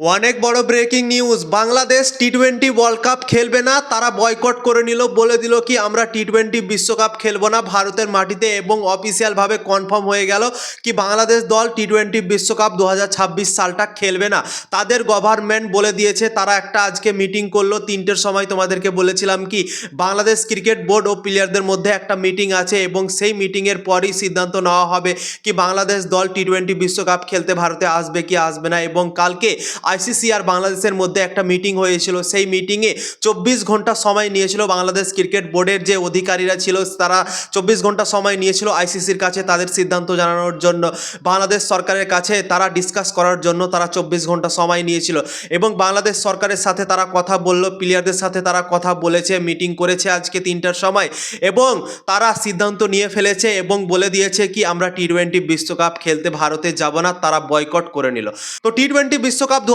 অনেক বড় breaking news Bangladesh T twenty world cup খেলবে না, তারা বয়কট করে নিল, বলে দিল কি, আমরা টি টোয়েন্টি বিশ্বকাপ খেলব না, ভারতের মাটিতে এবং অফিসিয়ালভাবে কনফার্ম হয়ে গেল কি, বাংলাদেশ দল টি টোয়েন্টি বিশ্বকাপ দু হাজার ছাব্বিশ সালটা খেলবে না। তাদের গভর্নমেন্ট বলে দিয়েছে, তারা একটা আজকে মিটিং করল, তিনটের সময় তোমাদেরকে বলেছিলাম কি, বাংলাদেশ ক্রিকেট বোর্ড ও প্লেয়ারদের মধ্যে একটা মিটিং আছে এবং সেই মিটিংয়ের পরই সিদ্ধান্ত নেওয়া হবে কি, বাংলাদেশ দল টি টোয়েন্টি বিশ্বকাপ খেলতে ভারতে আসবে কি, আসবে না এবং কালকে আইসিসি আর বাংলাদেশের মধ্যে একটা মিটিং হয়েছিল। সেই মিটিংয়ে চব্বিশ ঘণ্টা সময় নিয়েছিল বাংলাদেশ ক্রিকেট বোর্ডের যে অধিকারীরা ছিল, তারা চব্বিশ ঘণ্টা সময় নিয়েছিল আইসিসির কাছে তাদের সিদ্ধান্ত জানানোর জন্য। বাংলাদেশ সরকারের কাছে তারা ডিসকাস করার জন্য তারা চব্বিশ ঘণ্টা সময় নিয়েছিল এবং বাংলাদেশ সরকারের সাথে তারা কথা বলল প্লেয়ারদের সাথে তারা কথা বলেছে মিটিং করেছে আজকে তিনটার সময় এবং তারা সিদ্ধান্ত নিয়ে ফেলেছে এবং বলে দিয়েছে কি, আমরা টি টোয়েন্টি বিশ্বকাপ খেলতে ভারতে যাব না, তারা বয়কট করে নিল। তো টি টোয়েন্টি বিশ্বকাপ দু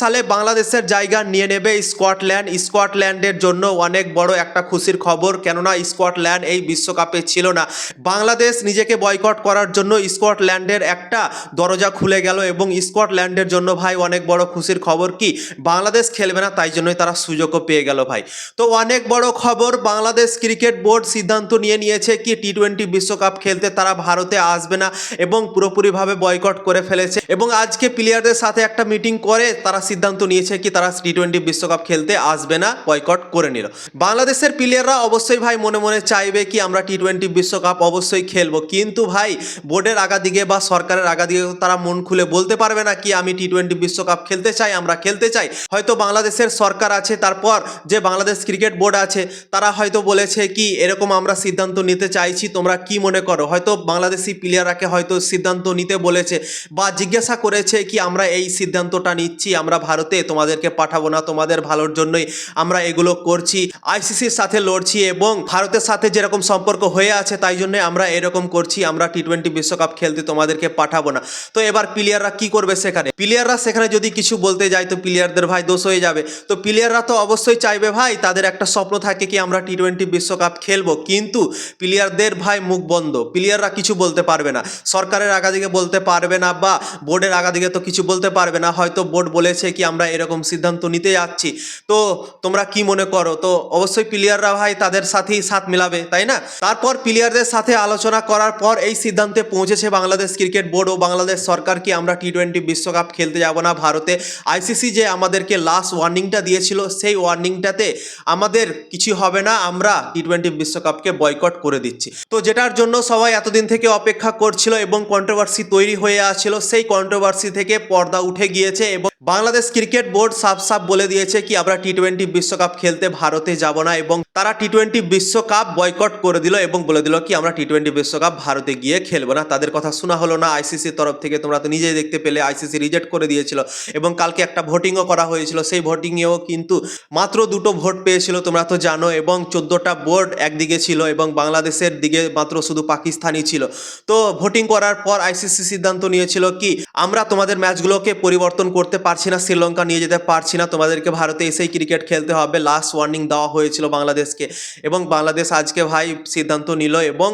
সালে বাংলাদেশের জায়গা নিয়ে নেবে স্কটল্যান্ড। স্কটল্যান্ডের জন্য অনেক বড় একটা খুশির খবর, কেননা স্কটল্যান্ড এই বিশ্বকাপে ছিল না। বাংলাদেশ নিজেকে বয়কট করার জন্য স্কটল্যান্ডের একটা দরজা খুলে গেল এবং স্কটল্যান্ডের জন্য ভাই অনেক বড় খুশির খবর কি? বাংলাদেশ খেলবে না, তাই জন্যই তারা সুযোগও পেয়ে গেল ভাই। তো অনেক বড় খবর, বাংলাদেশ ক্রিকেট বোর্ড সিদ্ধান্ত নিয়ে নিয়েছে কি টি টোয়েন্টি বিশ্বকাপ খেলতে তারা ভারতে আসবে না এবং পুরোপুরিভাবে বয়কট করে ফেলেছে। এবং আজকে প্লেয়ারদের সাথে একটা মিটিং করে তারা সিদ্ধান্ত নিয়েছে কি তারা টি টোয়েন্টি বিশ্বকাপ খেলতে আসবে না বয়কট করে নিল। বাংলাদেশের প্লেয়াররা অবশ্যই ভাই মনে মনে চাইবে কি আমরা টি টোয়েন্টি বিশ্বকাপ অবশ্যই খেলব। কিন্তু ভাই, বোর্ডের আগাদিকে বা সরকারের আগাদিকে তারা মন খুলে বলতে পারবে না কি আমি টি টোয়েন্টি বিশ্বকাপ খেলতে চাই, আমরা খেলতে চাই। হয়তো বাংলাদেশের সরকার আছে, তারপর যে বাংলাদেশ ক্রিকেট বোর্ড আছে, তারা হয়তো বলেছে কি এরকম আমরা সিদ্ধান্ত নিতে চাইছি, তোমরা কি মনে করো? হয়তো বাংলাদেশি প্লেয়াররাকে হয়তো সিদ্ধান্ত নিতে বলেছে বা জিজ্ঞাসা করেছে কি আমরা এই সিদ্ধান্তটা নিচ্ছি, আমরা ভারতে তোমাদেরকে পাঠাবো না, তোমাদের ভালোর জন্যই আমরা এগুলো করছি। আইসিসির সাথে লড়ছি এবং ভারতের সাথে যেরকম সম্পর্ক হয়ে আছে, তাই জন্য আমরা এরকম করছি, আমরা টি টোয়েন্টি বিশ্বকাপ খেলতে তোমাদেরকে পাঠাবো না। তো এবার প্লেয়াররা কি করবে সেখানে? প্লেয়াররা সেখানে যদি কিছু বলতে যায়, তো প্লেয়ারদের ভাই দোষ হয়ে যাবে। তো প্লেয়াররা তো অবশ্যই চাইবে ভাই, তাদের একটা স্বপ্ন থাকে কি, আমরা টি টোয়েন্টি বিশ্বকাপ খেলব। কিন্তু প্লেয়ারদের ভাই মুখ বন্ধ প্লেয়াররা কিছু বলতে পারবে না। সরকারের আগাদিকে বলতে পারবে না বা বোর্ডের আগাদিকে তো কিছু বলতে পারবে না হয়তো বোর্ড বলেছে কি আমরা এরকম সিদ্ধান্ত নিতে যাচ্ছি। তো তোমরা কি মনে করো? তো অবশ্যই প্লেয়াররা ভাই তাদের সাথেই সাথ মিলাবে, তাই না? তারপর প্লেয়ারদের সাথে আলোচনা করার পর এই সিদ্ধান্তে পৌঁছেছে বাংলাদেশ ক্রিকেট বোর্ড ও বাংলাদেশ সরকার কি আমরা টি টোয়েন্টি বিশ্বকাপ খেলতে যাব না ভারতে। আইসিসি যে আমাদেরকে লাস্ট ওয়ার্নিংটা দিয়েছিল, সেই ওয়ার্নিংটাতে আমাদের কিছু হবে না, আমরা টি টোয়েন্টি বিশ্বকাপকে বয়কট করে দিচ্ছি। তো যেটার জন্য সবাই এতদিন থেকে অপেক্ষা করছিল এবং কন্ট্রোভার্সি তৈরি হয়ে আসছিল, সেই কন্ট্রোভার্সি থেকে পর্দা উঠে গিয়েছে। এবং বাংলাদেশ ক্রিকেট বোর্ড সাফ সাফ বলে দিয়েছে কি, আমরা টি টোয়েন্টি বিশ্বকাপ খেলতে ভারতে যাব না এবং তারা টি টোয়েন্টি বিশ্বকাপ বয়কট করে দিল এবং বলে দিল কি, আমরা টি টোয়েন্টি বিশ্বকাপ ভারতে গিয়ে খেলব না। তাদের কথা শোনা হলো না। আইসিসির তরফ থেকে তোমরা তো নিজেই দেখতে পেলে আইসিসি রিজেক্ট করে দিয়েছিল এবং কালকে একটা ভোটিংও করা হয়েছিল। সেই ভোটিংয়েও কিন্তু মাত্র দুটো ভোট পেয়েছিল, তোমরা তো জানো, এবং চোদ্দোটা বোর্ড একদিকে ছিল এবং বাংলাদেশের দিকে মাত্র শুধু পাকিস্তানি ছিল। তো ভোটিং করার পর আইসিসি সিদ্ধান্ত নিয়েছিল কি, আমরা তোমাদের ম্যাচগুলোকে পরিবর্তন করতে পারছি না, শ্রীলঙ্কা নিয়ে যেতে পারছি না। তোমাদেরকে ভারতে এসেই ক্রিকেট খেলতে হবে। লাস্ট ওয়ার্নিং দেওয়া হয়েছিল বাংলাদেশকে। এবং বাংলাদেশ আজকে ভাই সিদ্ধান্ত নিল এবং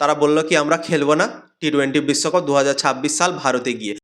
তারা বলল কি, আমরা খেলব না টি টোয়েন্টি বিশ্বকাপ দু হাজার ছাব্বিশ সাল ভারতে গিয়ে।